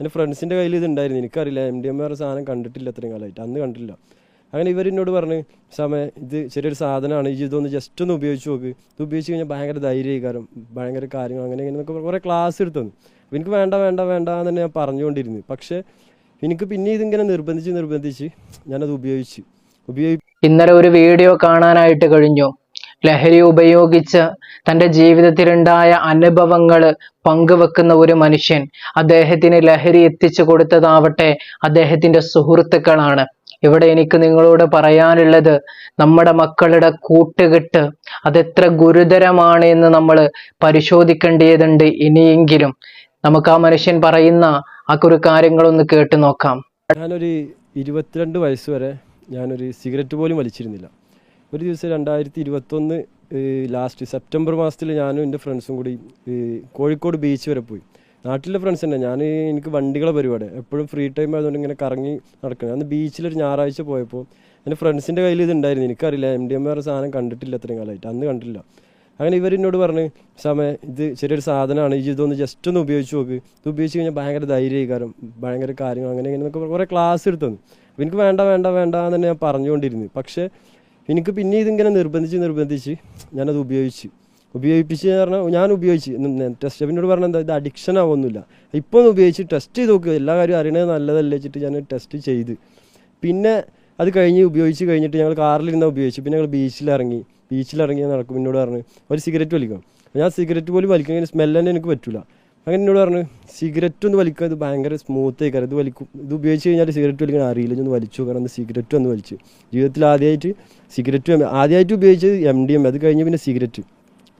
എന്റെ ഫ്രണ്ട്സിന്റെ കയ്യിൽ ഇത് ഉണ്ടായിരുന്നു എനിക്കറിയില്ല എം ഡി എം വേറെ സാധനം കണ്ടിട്ടില്ല അത്രയും കാലമായിട്ട്. അന്ന് കണ്ടില്ല അങ്ങനെ ഇവരെന്നോട് പറഞ്ഞ് സമയം ഇത് ചെറിയൊരു സാധനമാണ്. ഈ ഇതൊന്ന് ജസ്റ്റ് ഒന്ന് ഉപയോഗിച്ച് നോക്ക്. ഇത് ഉപയോഗിച്ച് കഴിഞ്ഞാൽ ഭയങ്കര ധൈര്യകാരം ഭയങ്കര കാര്യങ്ങൾ അങ്ങനെ ഇങ്ങനെ കുറേ ക്ലാസ് എടുത്തു തന്നു. എനിക്ക് വേണ്ട വേണ്ട വേണ്ട എന്ന് തന്നെ ഞാൻ പറഞ്ഞുകൊണ്ടിരുന്നു. പക്ഷേ എനിക്ക് പിന്നെ ഇതിങ്ങനെ നിർബന്ധിച്ച് നിർബന്ധിച്ച് ഞാനത് ഉപയോഗിച്ച്. ഉപയോഗി ഇന്നലെ ഒരു വീഡിയോ കാണാനായിട്ട് കഴിഞ്ഞു. ലഹരി ഉപയോഗിച്ച് തന്റെ ജീവിതത്തിലുണ്ടായ അനുഭവങ്ങൾ പങ്കുവെക്കുന്ന ഒരു മനുഷ്യൻ അദ്ദേഹത്തിന് ലഹരി എത്തിച്ചു കൊടുത്തതാവട്ടെ അദ്ദേഹത്തിന്റെ സുഹൃത്തുക്കളാണ്. ഇവിടെ എനിക്ക് നിങ്ങളോട് പറയാനുള്ളത് നമ്മുടെ മക്കളുടെ കൂട്ടുകെട്ട് അതെത്ര ഗുരുതരമാണ് എന്ന് നമ്മൾ പരിശോധിക്കേണ്ടതുണ്ട് ഇനിയെങ്കിലും. നമുക്ക് ആ മനുഷ്യൻ പറയുന്ന ആ ഒരു കാര്യങ്ങളൊന്ന് കേട്ടു നോക്കാം. ഞാനൊരു ഇരുപത്തിരണ്ട് വയസ്സ് വരെ ഞാനൊരു സിഗരറ്റ് പോലും വലിച്ചിരുന്നില്ല. ഒരു ദിവസം രണ്ടായിരത്തി ഇരുപത്തൊന്ന് ലാസ്റ്റ് സെപ്റ്റംബർ മാസത്തിൽ ഞാനും എന്റെ ഫ്രണ്ട്സും കൂടി കോഴിക്കോട് ബീച്ച് വരെ പോയി. നാട്ടിലെ ഫ്രണ്ട്സ് തന്നെ. ഞാൻ എനിക്ക് വണ്ടികളെ പരിപാടി. എപ്പോഴും ഫ്രീ ടൈം ആയതുകൊണ്ട് ഇങ്ങനെ കറങ്ങി നടക്കണം. അന്ന് ബീച്ചിലൊരു ഞായറാഴ്ച പോയപ്പോൾ എന്റെ ഫ്രണ്ട്സിന്റെ കയ്യിൽ ഇത് ഉണ്ടായിരുന്നു എനിക്കറിയില്ല എം ഡി എം ആർ സാധനം കണ്ടിട്ടില്ല അത്രയും കാലമായിട്ട്. അന്ന് കണ്ടില്ല അങ്ങനെ ഇവർ എന്നോട് പറഞ്ഞ് സമയം ഇത് ചെറിയൊരു സാധനമാണ് ഈ ഇതൊന്ന് ജസ്റ്റ് ഒന്ന് ഉപയോഗിച്ച് നോക്ക്. ഇത് ഉപയോഗിച്ച് കഴിഞ്ഞാൽ ഭയങ്കര ധൈര്യകാരം ഭയങ്കര കാര്യങ്ങൾ അങ്ങനെ ഇങ്ങനെ കുറേ ക്ലാസ് എടുത്തു അപ്പോൾ എനിക്ക് വേണ്ട വേണ്ട വേണ്ട എന്ന് തന്നെ ഞാൻ പറഞ്ഞുകൊണ്ടിരുന്നു. പക്ഷേ എനിക്ക് പിന്നെ ഇതിങ്ങനെ നിർബന്ധിച്ച് നിർബന്ധിച്ച് ഞാനത് ഉപയോഗിച്ച്. ഉപയോഗിപ്പിച്ച് പറഞ്ഞാൽ ഞാൻ ഉപയോഗിച്ച്. ടെസ്റ്റ് എന്നോട് പറഞ്ഞാൽ എന്താ ഇത് അഡിക്ഷൻ ആവൊന്നുമില്ല. ഇപ്പോൾ ഒന്ന് ഉപയോഗിച്ച് ടെസ്റ്റ് ചെയ്ത് നോക്കുക എല്ലാ കാര്യവും അറിയണത് നല്ലതല്ലേ വെച്ചിട്ട് ഞാൻ ടെസ്റ്റ് ചെയ്ത്. പിന്നെ അത് കഴിഞ്ഞ് ഉപയോഗിച്ച് കഴിഞ്ഞിട്ട് ഞങ്ങൾ കാറിലിരുന്ന ഉപയോഗിച്ച്. പിന്നെ ഞങ്ങൾ ബീച്ചിലിറങ്ങി ബീച്ചിലിറങ്ങി നടക്കും. എന്നോട് പറഞ്ഞ് ഒരു സിഗരറ്റ് വലിക്കാം? ഞാൻ സിഗരറ്റ് പോലും വലിക്കണമെങ്കിൽ സ്മെല്ല് തന്നെ എനിക്ക് പറ്റില്ല അങ്ങനെ എന്നോട് പറഞ്ഞു സിഗരറ്റ് ഒന്ന് വലിക്കുക ഇത് ഭയങ്കര സ്മൂത്ത് ആയിക്കാരം ഇത് വലിക്കും ഇത് ഉപയോഗിച്ച് കഴിഞ്ഞാൽ സിഗരറ്റ് വലിക്കാൻ അറിയില്ല. ഒന്ന് വലിച്ചു കാരണം സിഗരറ്റ് ഒന്ന് വലിച്ചു. ജീവിതത്തിൽ ആദ്യമായിട്ട് സിഗരറ്റ് ആദ്യമായിട്ട് ഉപയോഗിച്ചത് എം ഡി എം അത് കഴിഞ്ഞ് പിന്നെ സിഗരറ്റ്.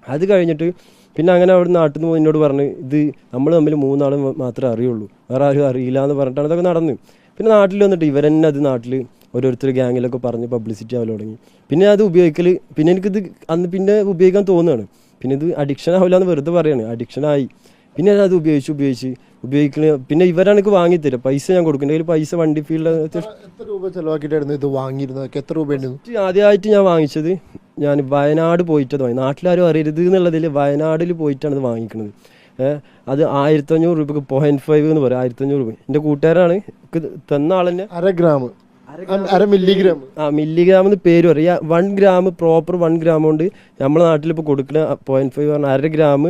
അത് കഴിഞ്ഞിട്ട് പിന്നെ അങ്ങനെ അവിടെ നാട്ടിൽ നിന്ന് എന്നോട് പറഞ്ഞ് ഇത് നമ്മൾ തമ്മിൽ മൂന്നാളും മാത്രമേ അറിയുള്ളൂ. വേറെ ആരും അറിയില്ല എന്ന് പറഞ്ഞിട്ടാണ് അതൊക്കെ നടന്നു. പിന്നെ നാട്ടിൽ വന്നിട്ട് ഇവരെന്നെ അത് നാട്ടിൽ ഓരോരുത്തർ ഗ്യാങ്ങിലൊക്കെ പറഞ്ഞ് പബ്ലിസിറ്റി ആവൽ തുടങ്ങി. പിന്നെ അത് ഉപയോഗിക്കൽ പിന്നെ എനിക്കിത് അന്ന് പിന്നെ ഉപയോഗിക്കാൻ തോന്നുകയാണ് പിന്നെ ഇത് അഡിക്ഷൻ ആവില്ല എന്ന് വെറുതെ പറയാണ്. അഡിക്ഷൻ ആയി. പിന്നെ ഞാൻ അത് ഉപയോഗിച്ച് ഉപയോഗിച്ച് ഉപയോഗിക്കണ പിന്നെ ഇവരാണ് വാങ്ങി തരും പൈസ ഞാൻ കൊടുക്കുന്നുണ്ട് പൈസ വണ്ടി ഫീൽഡ് എത്ര രൂപ ചെലവാക്കിയിട്ടായിരുന്നു ഇത് വാങ്ങിയിരുന്നത്? എത്ര ആദ്യമായിട്ട് ഞാൻ വാങ്ങിച്ചത് ഞാൻ വയനാട് പോയിട്ടത് വാങ്ങി. നാട്ടിലാരും അറിയരുത് എന്നുള്ളതിൽ വയനാടിൽ പോയിട്ടാണ് ഇത് വാങ്ങിക്കുന്നത് അത് ആയിരത്തഞ്ഞൂറ് രൂപക്ക് പോയിന്റ് ഫൈവ് എന്ന് പറയും. ആയിരത്തഞ്ഞൂറ് രൂപ. എന്റെ കൂട്ടുകാരാണ് തന്ന ആൾ തന്നെ. അര ഗ്രാം. അര മില്ലിഗ്രാം ആ മില്ലിഗ്രാം എന്ന് പേര് പറയാം. One gram proper one gram കൊണ്ട് നമ്മുടെ നാട്ടിലിപ്പോൾ കൊടുക്കുന്ന പോയിന്റ് ഫൈവ് പറഞ്ഞാൽ അര ഗ്രാം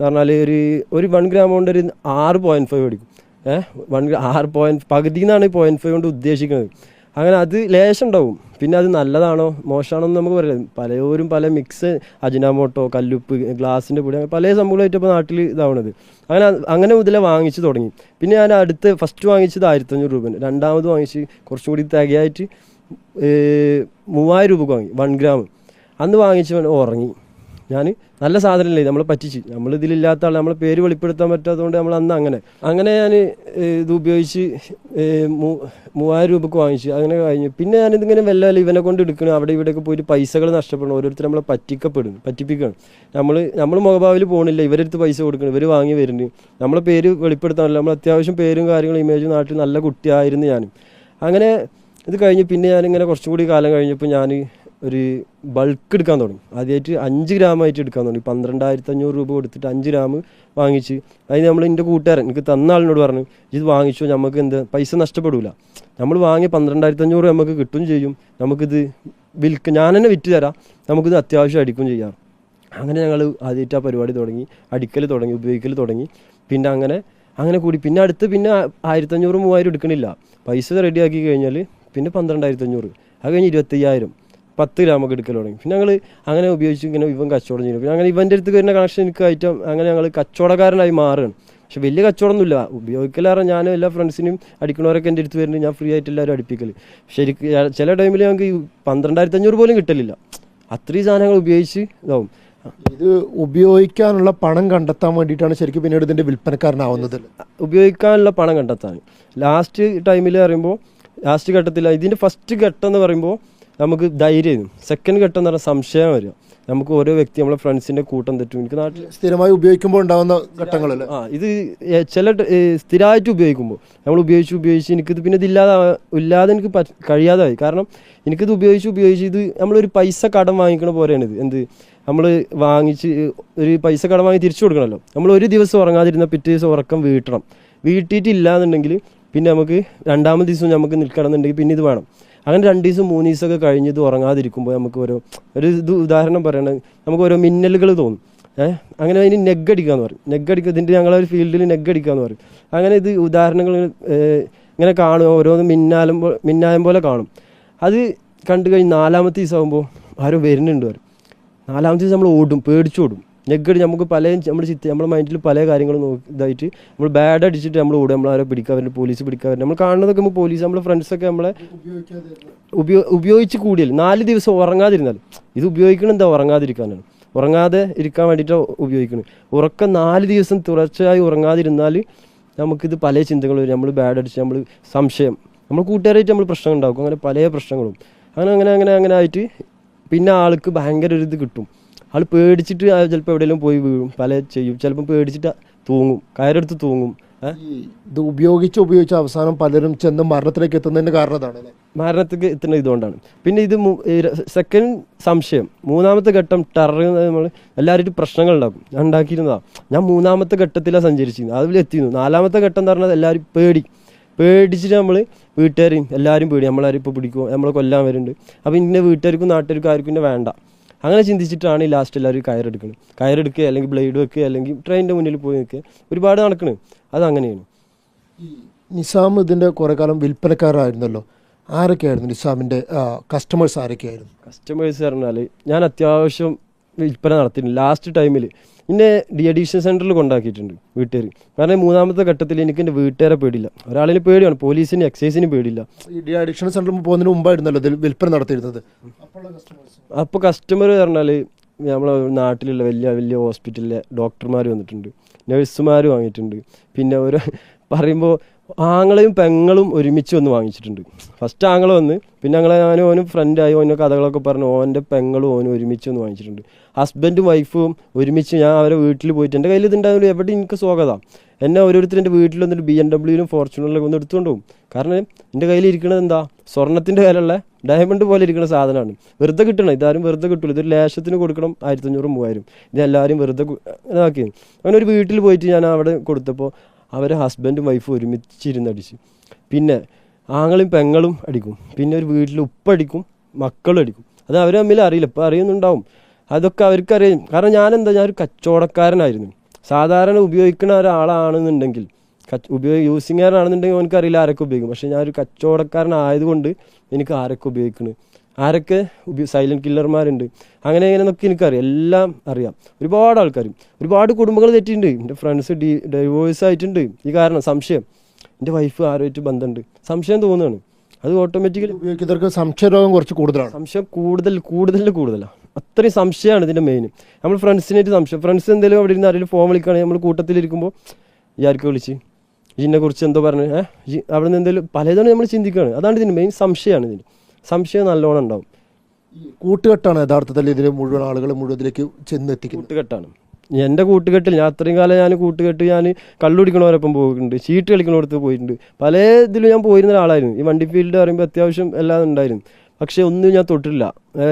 എന്ന് പറഞ്ഞാൽ ഒരു ഒരു വൺ ഗ്രാം കൊണ്ട് ഒരു ആറ് പോയിന്റ് ഫൈവ് അടിക്കും. ഏഹ് വൺ ആറ് പോയിന്റ് പകുതി എന്നാണ് പോയിന്റ് ഫൈവ് കൊണ്ട് ഉദ്ദേശിക്കുന്നത്. അങ്ങനെ അത് ലേശം ഉണ്ടാവും. പിന്നെ അത് നല്ലതാണോ? മോശമാണോ എന്ന് നമുക്ക് പറയാം പലരും പല മിക്സ് അജിനാമോട്ടോ കല്ലുപ്പ് ഗ്ലാസിന്റെ പൊടി അങ്ങനെ പല സംഭവങ്ങളായിട്ട് ഇപ്പോൾ നാട്ടിൽ ഇതാവണത്. അങ്ങനെ അങ്ങനെ മുതലേ വാങ്ങിച്ച് തുടങ്ങി. പിന്നെ ഞാൻ അടുത്ത് ഫസ്റ്റ് വാങ്ങിച്ചത് ആയിരത്തഞ്ഞൂറ് രൂപ രണ്ടാമത് വാങ്ങിച്ച് കുറച്ചും കൂടി തികയായിട്ട് മൂവായിരം രൂപക്ക് വാങ്ങി. വൺ ഗ്രാം അന്ന് വാങ്ങിച്ച് ഉറങ്ങി. ഞാൻ നല്ല സാധനമല്ലേ നമ്മൾ പറ്റിച്ച്. നമ്മൾ ഇതിലില്ലാത്ത ആൾ നമ്മളെ പേര് വെളിപ്പെടുത്താൻ പറ്റാത്തതുകൊണ്ട് നമ്മൾ അന്ന് അങ്ങനെ. അങ്ങനെ ഞാൻ ഇത് ഉപയോഗിച്ച് മൂവായിരം രൂപക്ക് വാങ്ങിച്ചു. അങ്ങനെ കഴിഞ്ഞു. പിന്നെ ഞാനിതിങ്ങനെ വല്ല വല്ല ഇവനെ കൊണ്ട് എടുക്കണം. അവിടെ ഇവിടെയൊക്കെ പോയിട്ട് പൈസകൾ നഷ്ടപ്പെടണം ഓരോരുത്തർ നമ്മളെ പറ്റിക്കപ്പെടും പറ്റിപ്പിക്കണം. നമ്മൾ നമ്മൾ മുഖഭാവിൽ പോകണില്ല ഇവരെടുത്ത് പൈസ കൊടുക്കണം. ഇവർ വാങ്ങി വരുന്നുണ്ട് നമ്മളെ പേര് വെളിപ്പെടുത്താനല്ല. നമ്മൾ അത്യാവശ്യം പേരും കാര്യങ്ങളും ഇമേജും നാട്ടിൽ നല്ല കുട്ടിയായിരുന്നു ഞാനും. അങ്ങനെ ഇത് കഴിഞ്ഞ് പിന്നെ ഞാനിങ്ങനെ കുറച്ചും കൂടി കാലം കഴിഞ്ഞപ്പോൾ ഞാൻ ഒരു ബൾക്ക് എടുക്കാൻ തുടങ്ങി. ആദ്യമായിട്ട് അഞ്ച് ഗ്രാമായിട്ട് എടുക്കാൻ തുടങ്ങി. പന്ത്രണ്ടായിരത്തി അഞ്ഞൂറ് രൂപ കൊടുത്തിട്ട് അഞ്ച് ഗ്രാം വാങ്ങിച്ച്. അതിന് നമ്മൾ എന്റെ കൂട്ടുകാരൻ എനിക്ക് തന്ന ആളിനോട് പറഞ്ഞു ഇത് വാങ്ങിച്ചു നമുക്ക് എന്ത് പൈസ നഷ്ടപ്പെടില്ല നമ്മൾ വാങ്ങിയ പന്ത്രണ്ടായിരത്തി അഞ്ഞൂറ് നമുക്ക് കിട്ടും ചെയ്യും. നമുക്കിത് വിൽക്ക ഞാൻ തന്നെ വിറ്റ് തരാം. നമുക്കിത് അത്യാവശ്യം അടിക്കും ചെയ്യാം. അങ്ങനെ ഞങ്ങൾ ആദ്യമായിട്ട് ആ പരിപാടി തുടങ്ങി. അടിക്കൽ തുടങ്ങി ഉപയോഗിക്കൽ തുടങ്ങി. പിന്നെ അങ്ങനെ അങ്ങനെ കൂടി. പിന്നെ അടുത്ത് പിന്നെ ആയിരത്തഞ്ഞൂറ് മൂവായിരം എടുക്കണില്ല. പൈസ റെഡിയാക്കി കഴിഞ്ഞാൽ പിന്നെ പന്ത്രണ്ടായിരത്തി അഞ്ഞൂറ് അത് കഴിഞ്ഞ് ഇരുപത്തയ്യായിരം. പത്ത് ഗ്രാമൊക്കെ എടുക്കൽ തുടങ്ങി. പിന്നെ ഞങ്ങൾ അങ്ങനെ ഉപയോഗിച്ച് ഇങ്ങനെ ഇവൻ കച്ചവടം ചെയ്യുന്നു പിന്നെ അങ്ങനെ ഇവന്റെ അടുത്ത് വരുന്ന കണക്ഷൻ എനിക്ക് ഐറ്റം അങ്ങനെ ഞങ്ങൾ കച്ചവടക്കാരനായി മാറുകയാണ്. പക്ഷെ വലിയ കച്ചവടമൊന്നുമില്ല. ഉപയോഗിക്കലാറ ഞാൻ എല്ലാ ഫ്രണ്ട്സിനും അടിക്കണവരൊക്കെ എന്റെ അടുത്ത് വരുന്നത് ഞാൻ ഫ്രീ ആയിട്ട് എല്ലാവരും അടിപ്പിക്കൽ ശരിക്കും ചില ടൈമിൽ ഞങ്ങൾക്ക് പന്ത്രണ്ടായിരത്തി അഞ്ഞൂറ് പോലും കിട്ടലില്ല. അത്രയും സാധനങ്ങൾ ഉപയോഗിച്ച് ഇതാവും. ഇത് ഉപയോഗിക്കാനുള്ള പണം കണ്ടെത്താൻ വേണ്ടിയിട്ടാണ് ശരിക്കും പിന്നീട് ഇതിന്റെ വിൽപ്പനക്കാരനാവുന്നത്. ഉപയോഗിക്കാനുള്ള പണം കണ്ടെത്താൻ. ലാസ്റ്റ് ടൈമിൽ പറയുമ്പോൾ ലാസ്റ്റ് ഘട്ടത്തിൽ ഇതിന്റെ ഫസ്റ്റ് ഘട്ടം എന്ന് പറയുമ്പോൾ നമുക്ക് ധൈര്യം. സെക്കൻഡ് ഘട്ടം എന്ന് പറഞ്ഞാൽ സംശയം വരിക. നമുക്ക് ഓരോ വ്യക്തി നമ്മളെ ഫ്രണ്ട്സിന്റെ കൂട്ടം തെറ്റും. എനിക്ക് നാട്ടിൽ സ്ഥിരമായി ഉപയോഗിക്കുമ്പോൾ ഉണ്ടാവുന്ന ഘട്ടങ്ങളല്ലേ ആ ഇത് ചില സ്ഥിരമായിട്ട് ഉപയോഗിക്കുമ്പോൾ. നമ്മൾ ഉപയോഗിച്ച് ഉപയോഗിച്ച് എനിക്കിത് പിന്നെ ഇതില്ലാതെ ഇല്ലാതെ എനിക്ക് കഴിയാതായി. കാരണം എനിക്കിത് ഉപയോഗിച്ച് ഉപയോഗിച്ച് ഇത് നമ്മളൊരു പൈസ കടം വാങ്ങിക്കണ പോലെയാണ് ഇത്. എന്ത്? നമ്മൾ വാങ്ങിച്ച് ഒരു പൈസ കടം വാങ്ങി തിരിച്ചു കൊടുക്കണമല്ലോ. നമ്മൾ ഒരു ദിവസം ഉറങ്ങാതിരുന്ന പിറ്റേ ദിവസം ഉറക്കം വീട്ടണം. വീട്ടിയിട്ടില്ല എന്നുണ്ടെങ്കിൽ പിന്നെ നമുക്ക് രണ്ടാമത്തെ ദിവസം നമുക്ക് നിൽക്കണം എന്നുണ്ടെങ്കിൽ പിന്നെ ഇത് വേണം. അങ്ങനെ രണ്ട് ദിവസം മൂന്ന് ദിവസമൊക്കെ കഴിഞ്ഞത് ഉറങ്ങാതിരിക്കുമ്പോൾ നമുക്ക് ഓരോ ഒരു ഇത് ഉദാഹരണം പറയണത് നമുക്ക് ഓരോ മിന്നലുകൾ തോന്നും. ഏഹ് അങ്ങനെ അതിന് നെഗ് അടിക്കാന്ന് പറയും. നെഗ് അടിക്കുക ഇതിന്റെ ഞങ്ങളൊരു ഫീൽഡിൽ നെഗ് അടിക്കാന്ന് പറയും. അങ്ങനെ ഇത് ഉദാഹരണങ്ങൾ ഇങ്ങനെ കാണും ഓരോന്ന് മിന്നാലും മിന്നായം പോലെ കാണും. അത് കണ്ടു കഴിഞ്ഞ് നാലാമത്തെ ദിവസം ആകുമ്പോൾ ആരോ വരുന്നുണ്ട് പറയും. നാലാമത്തെ ദിവസം നമ്മൾ ഓടും പേടിച്ചോടും നെഗടി നമുക്ക് പല നമ്മുടെ ചിത്ത നമ്മുടെ മൈൻഡിൽ പല കാര്യങ്ങളും നോക്കി ഇതായിട്ട് നമ്മൾ ബാഡ് അടിച്ചിട്ട് നമ്മൾ ഓടും. നമ്മൾ ആരോ പിടിക്കാൻ വരുന്നത് പോലീസ് പിടിക്കാൻ വരുന്നത് നമ്മൾ കാണുന്നതൊക്കെ നമ്മൾ പോലീസ് നമ്മുടെ ഫ്രണ്ട്സൊക്കെ നമ്മളെ ഉപയോ ഉപയോഗിച്ച് കൂടിയാൽ നാല് ദിവസം ഉറങ്ങാതിരുന്നാൽ. ഇത് ഉപയോഗിക്കണം എന്താ? ഉറങ്ങാതിരിക്കാനാണ്. ഉറങ്ങാതെ ഇരിക്കാൻ വേണ്ടിയിട്ട് ഉപയോഗിക്കുന്നത് ഉറക്കം നാല് ദിവസം തുടർച്ചയായി ഉറങ്ങാതിരുന്നാൽ നമുക്കിത് പല ചിന്തകൾ വരും. നമ്മൾ ബാഡ് അടിച്ച് നമ്മൾ സംശയം. നമ്മൾ കൂട്ടുകാരായിട്ട് നമ്മൾ പ്രശ്നം ഉണ്ടാക്കും. അങ്ങനെ പല പ്രശ്നങ്ങളും. അങ്ങനെ അങ്ങനെ അങ്ങനെ അങ്ങനെ ആയിട്ട് പിന്നെ ആൾക്ക് ഭയങ്കര ഒരു ഇത് കിട്ടും. ആൾ പേടിച്ചിട്ട് ചിലപ്പോൾ എവിടെയെങ്കിലും പോയി വീഴും പല ചെയ്യും. ചിലപ്പോൾ പേടിച്ചിട്ട് തൂങ്ങും കയറെടുത്ത് തൂങ്ങും. ഇത് ഉപയോഗിച്ച് ഉപയോഗിച്ച് അവസാനം പലരും ചെന്ന് മരണത്തിലേക്ക് എത്തുന്നതിന്റെ കാരണം അതാണ് മരണത്തിലേക്ക് എത്തുന്ന ഇതുകൊണ്ടാണ്. പിന്നെ ഇത് സെക്കൻഡ് സംശയം. മൂന്നാമത്തെ ഘട്ടം ടെറർ നമ്മൾ എല്ലാവരും പ്രശ്നങ്ങൾ ഉണ്ടാക്കും ഞാൻ ഉണ്ടാക്കിയിരുന്നതാ. ഞാൻ മൂന്നാമത്തെ ഘട്ടത്തിലാണ് സഞ്ചരിച്ചിരുന്നത്. അതിൽ എത്തിയിരുന്നു. നാലാമത്തെ ഘട്ടം എന്ന് പറഞ്ഞാൽ എല്ലാവരും പേടി. പേടിച്ചിട്ട് നമ്മൾ വീട്ടുകാരെയും എല്ലാവരും പേടി. നമ്മളാരും ഇപ്പോൾ പിടിക്കുമോ നമ്മളെ കൊല്ലാൻ വരുന്നുണ്ട്. അപ്പോൾ ഇന്ന വീട്ടുകാർക്കും നാട്ടുകാർക്കും ആർക്കും വേണ്ട. അങ്ങനെ ചിന്തിച്ചിട്ടാണ് ഈ ലാസ്റ്റ് എല്ലാവരും കയറെടുക്കുന്നത് കയറെടുക്കുക അല്ലെങ്കിൽ ബ്ലേഡ് വെക്കുക അല്ലെങ്കിൽ ട്രെയിനിന്റെ മുന്നിൽ പോയി നിൽക്കുക. ഒരുപാട് നടക്കണ്. അത് അങ്ങനെയാണ്. നിസാം ഇതിന്റെ കുറേ കാലം വിൽപ്പനക്കാരായിരുന്നല്ലോ. ആരൊക്കെയായിരുന്നു നിസാമിന്റെ കസ്റ്റമേഴ്സ് ആരൊക്കെയായിരുന്നു? കസ്റ്റമേഴ്സ് പറഞ്ഞാൽ ഞാൻ അത്യാവശ്യം വിൽപ്പന നടത്തിയിരുന്നു ലാസ്റ്റ് ടൈമിൽ എന്നെ ഡി അഡീഷൻ സെന്ററിൽ കൊണ്ടാക്കിയിട്ടുണ്ട് വീട്ടുകാർ കാരണം മൂന്നാമത്തെ ഘട്ടത്തിൽ എനിക്ക് എന്റെ വീട്ടുകാരെ പേടിയില്ല. ഒരാളിന് പേടിയാണ് പോലീസിന് എക്സൈസിന് പേടിയില്ല. ഈ ഡി അഡിക്ഷൻ സെന്ററിൽ പോകുന്നതിന് മുമ്പായിരുന്നല്ലോ ഇതിൽ വിൽപ്പന നടത്തിയിരുന്നത്? അപ്പോൾ കസ്റ്റമർ പറഞ്ഞാൽ നമ്മളെ നാട്ടിലുള്ള വലിയ വലിയ ഹോസ്പിറ്റലിലെ ഡോക്ടർമാർ വന്നിട്ടുണ്ട്. നഴ്സുമാർ വാങ്ങിയിട്ടുണ്ട്. പിന്നെ ഒരു പറയുമ്പോൾ ആങ്ങളെയും പെങ്ങളും ഒരുമിച്ച് വന്ന് വാങ്ങിച്ചിട്ടുണ്ട്. ഫസ്റ്റ് ആങ്ങൾ വന്ന് പിന്നെ ഞങ്ങളെ ഞാനും ഓനും ഫ്രണ്ടായി ഓനും കഥകളൊക്കെ പറഞ്ഞു ഓന്റെ പെങ്ങളും ഓനും ഒരുമിച്ച് വന്ന് വാങ്ങിച്ചിട്ടുണ്ട്. ഹസ്ബൻഡും വൈഫും ഒരുമിച്ച് ഞാൻ അവരെ വീട്ടിൽ പോയിട്ട് എന്റെ കയ്യിൽ ഇതുണ്ടായാലും എവിടെ എനിക്ക് സ്വാഗതം. എന്നെ ഓരോരുത്തർ എന്റെ വീട്ടിൽ വന്നിട്ട് ബി എം ഡബ്ല്യൂയിലും ഫോർച്യൂണറിലൊക്കെ ഒന്ന് എടുത്തുകൊണ്ട് പോകും. കാരണം എന്റെ കയ്യിൽ ഇരിക്കുന്നത് എന്താ? സ്വർണത്തിന്റെ കയ്യിലുള്ള ഡയമണ്ട് പോലെ ഇരിക്കുന്ന സാധനമാണ്. വെറുതെ കിട്ടണം ഇതാരും വെറുതെ കിട്ടില്ല ഇതൊരു ലേശത്തിന് കൊടുക്കണം ആയിരത്തഞ്ഞൂറ് മൂവായിരം. ഇത് എല്ലാവരും വെറുതെ ഇതാക്കി. അങ്ങനെ ഒരു വീട്ടിൽ പോയിട്ട് ഞാൻ അവിടെ കൊടുത്തപ്പോൾ അവരെ ഹസ്ബൻഡും വൈഫും ഒരുമിച്ചിരുന്ന് അടിച്ചു. പിന്നെ ആങ്ങളും പെങ്ങളും അടിക്കും. പിന്നെ ഒരു വീട്ടിൽ ഉപ്പടിക്കും മക്കളും അടിക്കും. അത് അവർ തമ്മിൽ അറിയില്ല. ഇപ്പം അറിയുന്നുണ്ടാവും. അതൊക്കെ അവർക്കറിയാം. കാരണം ഞാനെന്താ? ഞാനൊരു കച്ചവടക്കാരനായിരുന്നു. സാധാരണ ഉപയോഗിക്കുന്ന ഒരാളാണെന്നുണ്ടെങ്കിൽ കച്ച് ഉപയോഗ യൂസിങ്ങാരനാണെന്നുണ്ടെങ്കിൽ എനിക്കറിയില്ല ആരൊക്കെ ഉപയോഗിക്കും. പക്ഷേ ഞാനൊരു കച്ചവടക്കാരനായതുകൊണ്ട് എനിക്ക് ആരൊക്കെ ഉപയോഗിക്കുന്നു ആരൊക്കെ സൈലന്റ് സൈലന്റ് കില്ലർമാരുണ്ട് അങ്ങനെ എങ്ങനെയെന്നൊക്കെ എനിക്കറിയാം. എല്ലാം അറിയാം. ഒരുപാട് ആൾക്കാരും. ഒരുപാട് കുടുംബങ്ങൾ തെറ്റിയിട്ടുണ്ട്. എന്റെ ഫ്രണ്ട്സ് ഡി ഡൈവോഴ്സ് ആയിട്ടുണ്ട്. ഈ കാരണം സംശയം. എന്റെ വൈഫ് ആരുമായിട്ട് ബന്ധമുണ്ട്? സംശയം തോന്നുകയാണ് അത് ഓട്ടോമാറ്റിക്കലി ഉപയോഗിക്കുന്നവർക്ക് സംശയരോഗം കുറച്ച് കൂടുതലാണ്. സംശയം കൂടുതൽ കൂടുതൽ കൂടുതലാണ് അത്രയും സംശയമാണ് ഇതിന്റെ മെയിൻ നമ്മൾ ഫ്രണ്ട്സിനായിട്ട് സംശയം. ഫ്രണ്ട്സ് എന്തെങ്കിലും അവിടെ ഇരുന്ന് ആരെങ്കിലും ഫോൺ വിളിക്കുകയാണെങ്കിൽ നമ്മൾ കൂട്ടത്തിലിരിക്കുമ്പോൾ ഇയാൾക്ക് വിളിച്ച്? ഇതിനെ കുറിച്ച് എന്തോ പറഞ്ഞു? ഏഹ് അവിടെ നിന്ന് എന്തെങ്കിലും പലതാണ് നമ്മൾ ചിന്തിക്കുകയാണ്. അതാണ് ഇതിന്റെ മെയിൻ സംശയമാണ് ഇതിന്. സംശയം നല്ലോണം ഉണ്ടാവും. കൂട്ടുകെട്ടാണ് യഥാർത്ഥത്തിൽ ഇതിൽ മുഴുവൻ ആളുകൾ മുഴുവനിലേക്ക് ചെന്നെത്തിക്കുന്നത്. കൂട്ടുകെട്ടാണ്. എന്റെ കൂട്ടുകെട്ടിൽ ഞാൻ അത്രയും കാലം ഞാൻ കൂട്ടുകെട്ട് ഞാൻ കള്ളുടിക്കണവരൊപ്പം പോയിട്ടുണ്ട് ചീട്ട് കളിക്കണോടത്ത് പോയിട്ടുണ്ട്. പല ഇതിലും ഞാൻ പോയിരുന്ന ഒരാളായിരുന്നു. ഈ വണ്ടി ഫീൽഡ് പറയുമ്പോൾ അത്യാവശ്യം എല്ലാം ഉണ്ടായിരുന്നു. പക്ഷേ ഒന്നും ഞാൻ തൊട്ടില്ല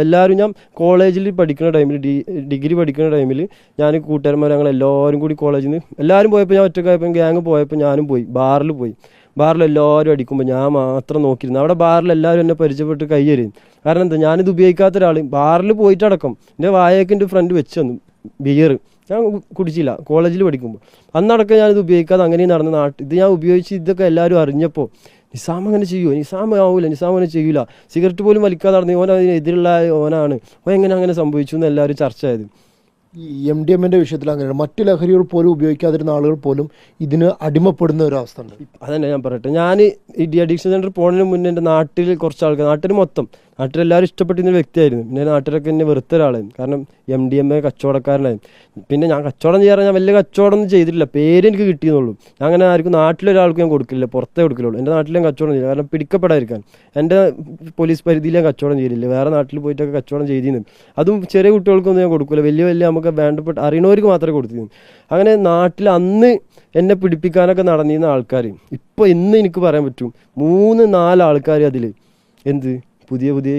എല്ലാവരും ഞാൻ കോളേജിൽ പഠിക്കുന്ന ടൈമിൽ ഡി ഡിഗ്രി പഠിക്കുന്ന ടൈമിൽ ഞാൻ കൂട്ടുകാരന്മാർ ഞങ്ങൾ എല്ലാവരും കൂടി കോളേജിൽ നിന്ന് എല്ലാവരും പോയപ്പോൾ ഞാൻ ഒറ്റക്കായപ്പോൾ ഗ്യാങ് പോയപ്പോൾ ഞാനും പോയി ബാറിൽ പോയി. ബാറിൽ എല്ലാവരും അടിക്കുമ്പോൾ ഞാൻ മാത്രം നോക്കിയിരുന്നു. അവിടെ ബാറിൽ എല്ലാവരും എന്നെ പരിചയപ്പെട്ട് കയ്യേറിയും കാരണം എന്താ? ഞാനിത് ഉപയോഗിക്കാത്ത ഒരാൾ ബാറിൽ പോയിട്ടടക്കം എന്റെ വായക്ക് എന്റെ ഫ്രണ്ട് വെച്ച് തന്നു. ബിയർ ഞാൻ കുടിച്ചില്ല. കോളേജിൽ പഠിക്കുമ്പോൾ അന്നടക്കം ഞാനിത് ഉപയോഗിക്കാതെ അങ്ങനെ നടന്ന നാട്ടിൽ ഇത് ഞാൻ ഉപയോഗിച്ച് ഇതൊക്കെ എല്ലാവരും അറിഞ്ഞപ്പോൾ നിസാം അങ്ങനെ ചെയ്യുമോ നിസാം ആവില്ല നിസാം അങ്ങനെ ചെയ്യൂല. സിഗരറ്റ് പോലും വലിക്കാതെ നടന്നു ഓൻ അതിനെതിരുള്ള ഓനാണ്. ഓ എങ്ങനെ അങ്ങനെ സംഭവിച്ചു എന്ന് എല്ലാവരും ചർച്ച ചെയ്തു എം ഡി എമ്മിന്റെ വിഷയത്തിൽ അങ്ങനെയാണ്. മറ്റു ലഹരികൾ പോലും ഉപയോഗിക്കാതിരുന്ന ആളുകൾ പോലും ഇതിന് അടിമപ്പെടുന്ന ഒരു അവസ്ഥ ഉണ്ട്. അതന്നെ ഞാൻ പറയട്ടെ. ഞാൻ ഈ ഡി അഡിക്ഷൻ സെന്റർ പോണതിന് മുന്നേ എന്റെ നാട്ടിൽ കുറച്ച് ആൾക്കാർ നാട്ടിൽ മൊത്തം നാട്ടിലെല്ലാവരും ഇഷ്ടപ്പെട്ടിരുന്ന വ്യക്തിയായിരുന്നു. പിന്നെ നാട്ടിലൊക്കെ എന്നെ വെറുത്ത ഒരാളായിരുന്നു. കാരണം എം ഡി എം എ കച്ചവടക്കാരനായിരുന്നു പിന്നെ ഞാൻ കച്ചവടം ചെയ്യാറ് ഞാൻ വലിയ കച്ചവടം ഒന്നും ചെയ്തിട്ടില്ല. പേര് എനിക്ക് കിട്ടിയെന്നുള്ളൂ. ഞാൻ അങ്ങനെ ആർക്കും നാട്ടിലൊരാൾക്കും ഞാൻ കൊടുക്കില്ല. പുറത്തേ കൊടുക്കില്ലുള്ളൂ എന്റെ നാട്ടിൽ ഞാൻ കച്ചവടം ചെയ്യില്ല കാരണം പിടിക്കപ്പെടാതിരിക്കാൻ. എന്റെ പോലീസ് പരിധിയിൽ ഞാൻ കച്ചവടം ചെയ്തില്ല. വേറെ നാട്ടിൽ പോയിട്ടൊക്കെ കച്ചവടം ചെയ്തിരുന്നു. അതും ചെറിയ കുട്ടികൾക്കൊന്നും ഞാൻ കൊടുക്കില്ല വലിയ വലിയ നമുക്ക് വേണ്ടപ്പെട്ട അറിയണവർക്ക് മാത്രമേ കൊടുത്തിരുന്നു. അങ്ങനെ നാട്ടിൽ അന്ന് എന്നെ പിടിപ്പിക്കാനൊക്കെ നടന്നിരുന്ന ആൾക്കാർ ഇപ്പോൾ ഇന്ന് എനിക്ക് പറയാൻ പറ്റും. മൂന്ന് നാല് ആൾക്കാർ അതിൽ എന്ത്? പുതിയ പുതിയ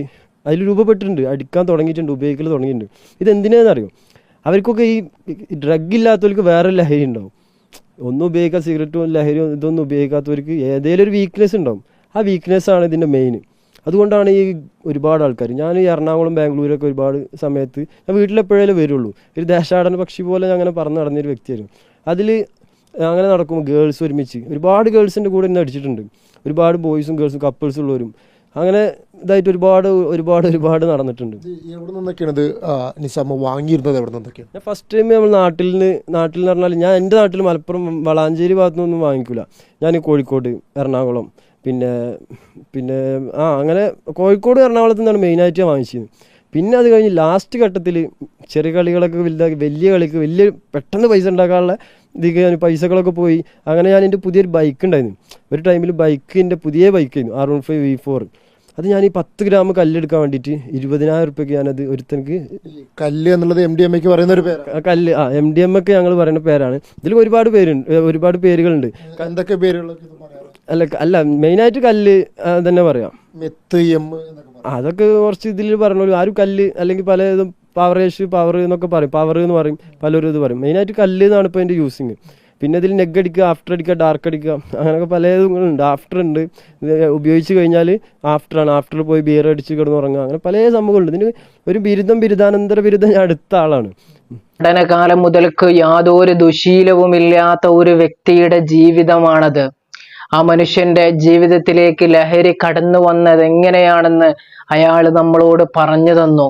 അതിൽ രൂപപ്പെട്ടിട്ടുണ്ട് അടിക്കാൻ തുടങ്ങിയിട്ടുണ്ട് ഉപയോഗിക്കൽ തുടങ്ങിയിട്ടുണ്ട്. ഇതെന്തിനാണെന്നറിയോ അവർക്കൊക്കെ ഈ ഡ്രഗ് ഇല്ലാത്തവർക്ക് വേറെ ലഹരി ഉണ്ടാവും. ഒന്നും ഉപയോഗിക്കാൻ സിഗരറ്റും ലഹരിയും ഇതൊന്നും ഉപയോഗിക്കാത്തവർക്ക് ഏതെങ്കിലും ഒരു വീക്ക്നെസ് ഉണ്ടാവും. ആ വീക്ക്നെസ് ആണ് ഇതിന്റെ മെയിൻ അതുകൊണ്ടാണ് ഈ ഒരുപാട് ആൾക്കാർ ഞാൻ ഈ എറണാകുളം ബാംഗ്ലൂരൊക്കെ ഒരുപാട് സമയത്ത് ഞാൻ വീട്ടിലെപ്പോഴേലും വരുള്ളൂ. ഒരു ദേശാടന പക്ഷി പോലെ അങ്ങനെ പറഞ്ഞു നടന്നൊരു വ്യക്തിയായിരുന്നു. അതിൽ അങ്ങനെ നടക്കുമ്പോൾ ഗേൾസ് ഒരുമിച്ച് ഒരുപാട് ഗേൾസിന്റെ കൂടെ ഇന്ന് അടിച്ചിട്ടുണ്ട്. ഒരുപാട് ബോയ്സും ഗേൾസും കപ്പിൾസ് ഉള്ളവരും. അങ്ങനെ ഇതായിട്ട് ഒരുപാട് ഒരുപാട് ഒരുപാട് നടന്നിട്ടുണ്ട്. എവിടെ നിന്നൊക്കെയാണ് ഇത് നിസാമ വാങ്ങിയിരുന്നത്? എവിടെ നിന്നൊക്കെയാണ്? ഞാൻ ഫസ്റ്റ് ടൈം നമ്മൾ നാട്ടിൽ നിന്ന് നാട്ടിൽ നിന്ന് പറഞ്ഞാൽ ഞാൻ എന്റെ നാട്ടിൽ മലപ്പുറം വളാഞ്ചേരി ഭാഗത്തു നിന്നൊന്നും വാങ്ങിക്കില്ല ഞാൻ കോഴിക്കോട് എറണാകുളം പിന്നെ പിന്നെ ആ അങ്ങനെ കോഴിക്കോട് എറണാകുളത്ത് നിന്നാണ് മെയിനായിട്ട് ഞാൻ വാങ്ങിച്ചത്. പിന്നെ അത് കഴിഞ്ഞ് ലാസ്റ്റ് ഘട്ടത്തിൽ ചെറിയ കളികളൊക്കെ വലുതാക്കി വലിയ കളിക്ക് വലിയ പെട്ടെന്ന് പൈസ ഉണ്ടാക്കാനുള്ള ഇതിക്ക് ഞാൻ പൈസകളൊക്കെ പോയി. അങ്ങനെ ഞാൻ എന്റെ പുതിയൊരു ബൈക്ക് ഉണ്ടായിരുന്നു. ഒരു ടൈമിൽ ബൈക്ക് എന്റെ പുതിയ ബൈക്കായിരുന്നു R one five V four അത് ഞാൻ ഈ പത്ത് ഗ്രാം കല്ലെടുക്കാൻ വേണ്ടിയിട്ട് ഇരുപതിനായിരം റുപ്യക്ക് ഞാനത് ഒരുത്തനക്ക് കല്ല് എന്നുള്ളത് എം ഡി എം എക്ക് പറയുന്ന ഒരു പേര് കല്ല് ആ എം ഡി എം ഒക്കെ ഞങ്ങൾ പറയുന്ന പേരാണ്. ഇതിൽ ഒരുപാട് പേരുണ്ട് ഒരുപാട് പേരുകളുണ്ട്. എന്തൊക്കെ പേരുകളൊക്കെ അല്ല അല്ല മെയിനായിട്ട് കല്ല് തന്നെ പറയാം. മെത്ത് എം അതൊക്കെ കുറച്ച് ഇതിൽ പറഞ്ഞോളൂ. ആരും കല്ല് അല്ലെങ്കിൽ പല ഇതും പവറേഷ് പവർ എന്നൊക്കെ പറയും. പവർ എന്ന് പറയും പലരും ഇത് പറയും. മെയിനായിട്ട് കല്ല് എന്നാണ് ഇപ്പോൾ അതിന്റെ യൂസിങ് പിന്നെ ഇതിൽ നെഗ് അടിക്കുക ആഫ്റ്റർ അടിക്കുക ഡാർക്ക് അടിക്കുക അങ്ങനെയൊക്കെ പലതും ഉണ്ട് ആഫ്റ്റർ ഉണ്ട്. ഉപയോഗിച്ച് കഴിഞ്ഞാൽ ആഫ്റ്ററാണ് ആഫ്റ്റർ പോയി ബിയർ അടിച്ച് കിടന്നുറങ്ങുക അങ്ങനെ പല സംഭവങ്ങളുണ്ട്. ഇതിന് ഒരു ബിരുദം ബിരുദാനന്തര ബിരുദം ഞാൻ അടുത്ത ആളാണ്. പഠനകാലം മുതൽക്ക് യാതൊരു ദുശീലവുമില്ലാത്ത ഒരു വ്യക്തിയുടെ ജീവിതമാണത്. ആ മനുഷ്യന്റെ ജീവിതത്തിലേക്ക് ലഹരി കടന്നു വന്നത് എങ്ങനെയാണെന്ന് അയാൾ നമ്മളോട് പറഞ്ഞു തന്നു.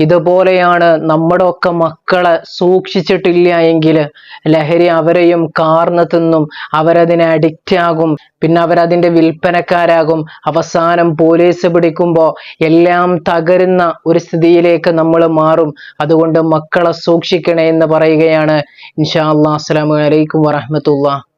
ഇതുപോലെയാണ് നമ്മുടെ ഒക്കെ മക്കളെ സൂക്ഷിച്ചിട്ടില്ല എങ്കിൽ ലഹരി അവരെയും കാർന്ന് തിന്നും അവരതിനെ അഡിക്റ്റ് ആകും പിന്നെ അവരതിന്റെ വിൽപ്പനക്കാരാകും. അവസാനം പോലീസ് പിടിക്കുമ്പോൾ എല്ലാം തകരുന്ന ഒരു സ്ഥിതിയിലേക്ക് നമ്മൾ മാറും. അതുകൊണ്ട് മക്കളെ സൂക്ഷിക്കണേ എന്ന് പറയുകയാണ്. ഇൻഷാ അള്ളാഹ് അസ്സലാമു അലൈക്കും വറഹ്മത്തുള്ളാഹി.